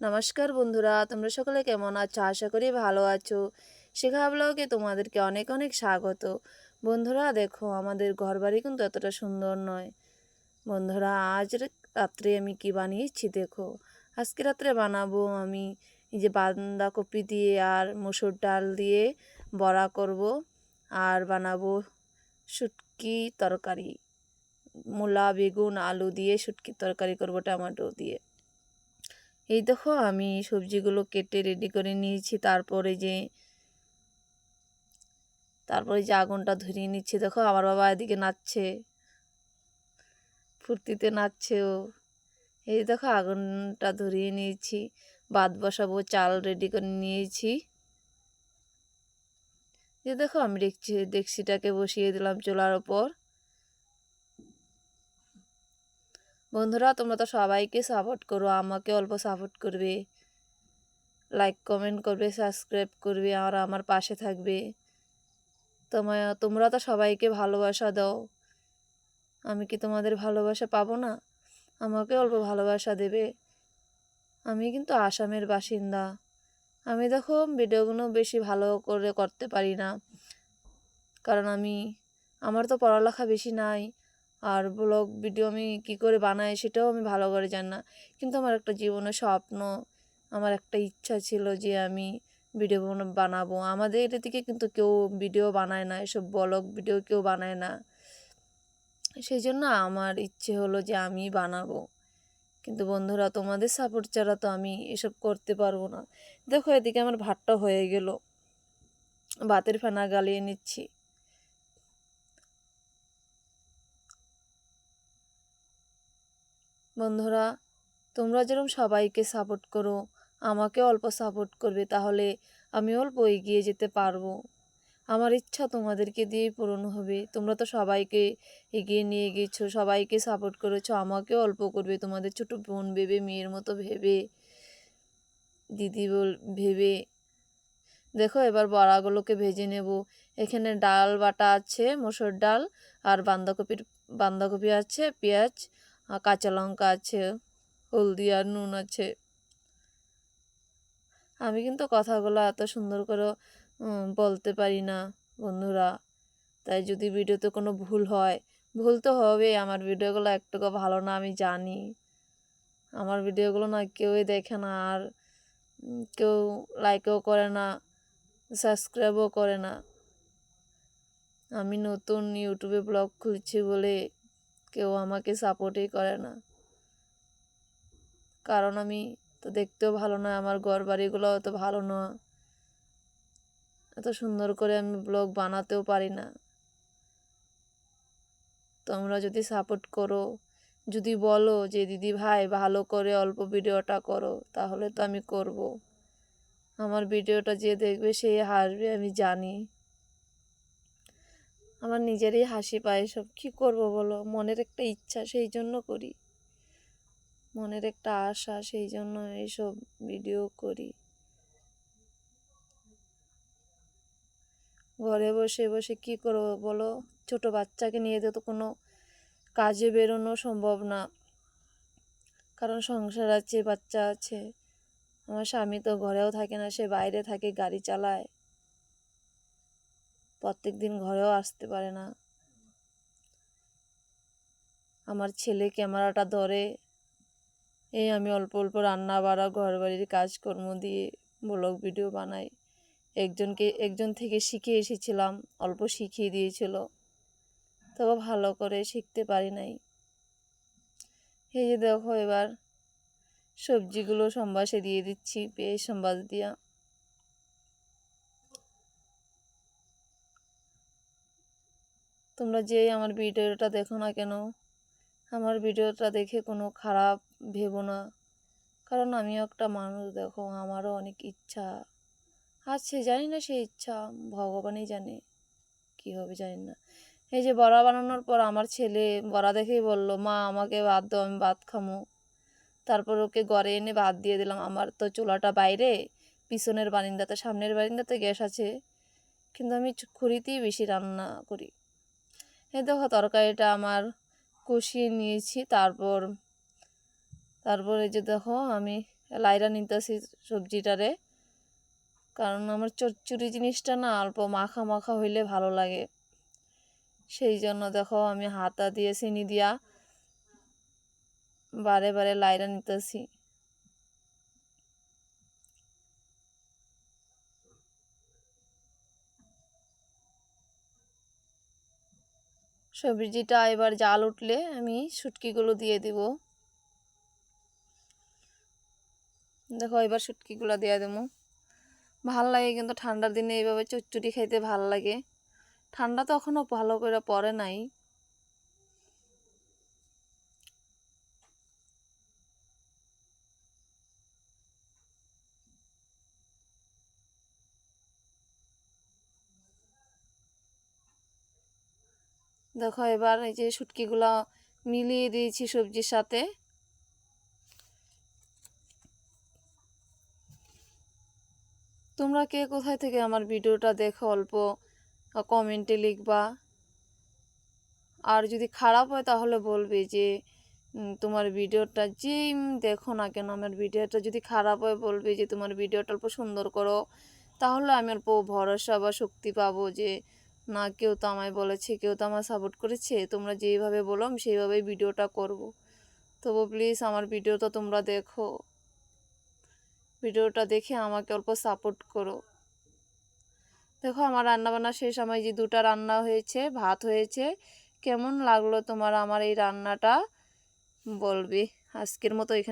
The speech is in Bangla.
নমস্কার বন্ধুরা, তোমরা সকলে কেমন আছো? আশা করি ভালো আছো। শেখা ব্লগে তোমাদেরকে অনেক অনেক স্বাগত। বন্ধুরা, দেখো, আমাদের ঘরবাড়ি কিন্তু এতটা সুন্দর নয়। বন্ধুরা, আজ রাত্রে আমি কি বানিয়েছি দেখো? আজকে রাত্রে বানাবো আমি এই যে বাঁধাকপি দিয়ে আর মুসুর ডাল দিয়ে বড়া করব। আর বানাবো শুটকি তরকারি। মূলা, বেগুন, আলু দিয়ে শুটকি তরকারি করব, টমেটো দিয়ে। এই দেখো আমি সবজিগুলো কেটে রেডি করে নিয়েছি। তারপরে যে তারপরে যে আগুনটা ধরিয়ে নিচ্ছে। দেখো আমার বাবা এদিকে নাচছে, ফুর্তিতে নাচছে ও। এই দেখো আগুনটা ধরিয়ে নিয়েছি বাদ বসাবো, চাল রেডি করে নিয়েছি। যে দেখো আমি দেখছি ডেকচিটাকে বসিয়ে দিলাম চুলার ওপর। বন্ধুরা, তোমরা তো সবাইকে সাপোর্ট করো, আমাকে অল্প সাপোর্ট করবে। লাইক কমেন্ট করবে সাবস্ক্রাইব করবে আর আমার পাশে থাকবে। তোমায়, তোমরা তো সবাইকে ভালোবাসা দাও। আমি কি তোমাদের ভালোবাসা পাবো না? আমাকে অল্প ভালোবাসা দেবে। আমি কিন্তু আসামের বাসিন্দা। আমি দেখো, ভিডিওগুলো বেশি ভালো করে করতে পারি না। কারণ আমি, আমার তো পড়ালেখা বেশি নাই। আর ব্লগ ভিডিও আমি কি করে বানাই সেটাও আমি ভালো করে জানি না। কিন্তু আমার একটা জীবনের স্বপ্ন, আমার একটা ইচ্ছা ছিল যে আমি ভিডিও বানাবো। আমাদের এদিকে কিন্তু কেউ ভিডিও বানায় না, এসব ব্লগ ভিডিও কেউ বানায় না। সেই জন্য আমার ইচ্ছে হলো যে আমি বানাবো। কিন্তু বন্ধুরা, তোমাদের সাপোর্ট ছাড়া তো আমি এসব করতে পারব না। দেখো এদিকে আমার ভাতটা হয়ে গেল। ভাতের ফেনা গালিয়ে নিচ্ছি। বন্ধুরা, তোমরা যেরকম সবাইকে সাপোর্ট করো আমাকে অল্প সাপোর্ট করবে, তাহলে আমি অল্প এগিয়ে যেতে পারব। আমার ইচ্ছা তোমাদেরকে দিয়েই পূরণ হবে। তোমরা তো সবাইকে এগিয়ে নিয়ে গেছো, সবাইকে সাপোর্ট করেছ, আমাকেও অল্প করবে। তোমাদের ছোট বোন ভেবে, মেয়ের মতো ভেবে, দিদি বল, ভেবে। দেখো, এবার বড়াগুলোকে ভেজে নেব। এখানে ডাল বাটা আছে, মসুর ডাল, আর বাঁধাকপির, বাঁধাকপি আছে, পেঁয়াজ কাঁচা লঙ্কা আছে, হলদি আর নুন আছে। আমি কিন্তু কথাগুলো এত সুন্দর করে বলতে পারি না, বন্ধুরা। তাই যদি ভিডিওতে কোনো ভুল হয়, ভুল তো হবে আমার ভিডিওগুলো একটুকু ভালো না, আমি জানি। আমার ভিডিওগুলো না কেউই দেখে না, আর কেউ লাইকও করে না সাবস্ক্রাইবও করে না। আমি নতুন ইউটিউবে ব্লগ খুলছি বলে কেউ আমাকে সাপোর্টই করে না। কারণ আমি তো দেখতেও ভালো না আমার ঘর বাড়িগুলো অত ভালো না। এত সুন্দর করে আমি ব্লগ বানাতেও পারি না। তোমরা যদি সাপোর্ট করো, যদি বলো যে, দিদি ভাই, ভালো করে অল্প ভিডিওটা করো, তাহলে তো আমি করব। আমার ভিডিওটা যে দেখবে, সে হাসবে, আমি জানি। আমার নিজেরই হাসি পায় সব কী করব বলো? মনের একটা ইচ্ছা সেই জন্য করি। মনের একটা আশা সেই জন্য এইসব ভিডিও করি। ঘরে বসে বসে কি করব বলো? ছোট বাচ্চাকে নিয়ে তো কোনো কাজে বেরোনো সম্ভব না। কারণ সংসার আছে, বাচ্চা আছে। আমার স্বামী তো ঘরেও থাকে না, সে বাইরে থাকে, গাড়ি চালায়। প্রত্যেক দিন ঘরেও আসতে পারে না। আমার ছেলে ক্যামেরাটা ধরে, এই আমি অল্প অল্প রান্না বাড়া ঘর বাড়ির কাজকর্ম দিয়ে ব্লগ ভিডিও বানাই। একজনকে, একজন থেকে শিখে এসেছিলাম, অল্প শিখিয়ে দিয়েছিল। তবে ভালো করে শিখতে পারি নাই। এই যে দেখো এবার সবজিগুলো সম্বাসে দিয়ে দিচ্ছি, পেঁয়াজ সম্বাস দিয়া। তোমরা যে আমার ভিডিওটা দেখো না কেন, আমার ভিডিওটা দেখে কোনো খারাপ ভেবো না। কারণ আমিও একটা মানুষ, দেখো, আমারও অনেক ইচ্ছা। আছে, জানি না সেই ইচ্ছা, ভগবানই জানে। কী হবে জানি না। এই যে বড়া বানানোর পর আমার ছেলে বড়া দেখেই বলল, মা, আমাকে ভাত দাও, আমি ভাত খামো। তারপর ওকে ঘরে এনে ভাত দিয়ে দিলাম। আমার তো চুলাটা বাইরে, পিছনের বারিন্দাতে, সামনের বারিন্দাতে গ্যাস আছে। কিন্তু আমি খুঁড়িতেই বেশি রান্না করি। এই দেখো তরকারিটা আমার কষিয়ে নিয়েছি, তারপর, তারপরে যে দেখো আমি লাইরা নিতেছি সবজিটারে। কারণ আমার চচ্চড়ি জিনিসটা না অল্প মাখা মাখা হইলে ভালো লাগে। সেই জন্য দেখো আমি হাতা দিয়ে, চিনি দিয়া বারে বারে লাইরা নিতেছি। সবজিটা এবার জাল উঠলে আমি শুটকিগুলো দিয়ে দিব। দেখো, এবার শুটকিগুলো দিয়ে দেবো। ভালো লাগে কিন্তু ঠান্ডার দিনে এইভাবে চচ্চড়ি খাইতে ভালো লাগে। ঠান্ডা তো এখনও ভালো করে পড়ে নাই। দেখো এবার এই যে শুটকিগুলো মিলিয়ে দিয়েছি সবজির সাথে। তোমরা কে কোথায় থেকে আমার ভিডিওটা দেখো অল্প কমেন্টে লিখবা। আর যদি খারাপ হয় তাহলে বলবে যে তোমার ভিডিওটা যেই দেখো না কেন, আমার ভিডিওটা যদি খারাপ হয় বলবে যে, তোমার ভিডিওটা অল্প সুন্দর করো। তাহলে আমি অল্প ভরসা বা শক্তি পাবো যে না কেউ তো আমায় বলেছে, কেউ তো আমার সাপোর্ট করেছে, তোমরা যেইভাবে বলো আমি সেইভাবেই ভিডিওটা করব। তবু প্লিজ আমার ভিডিওটা তোমরা দেখো। ভিডিওটা দেখে আমাকে অল্প সাপোর্ট করো। দেখো আমার রান্নাবান্না শেষ, আমার যে দুটা রান্না হয়েছে, ভাত হয়েছে, কেমন লাগল তোমার আমার এই রান্নাটা বলবে? আজকের মতো এখানে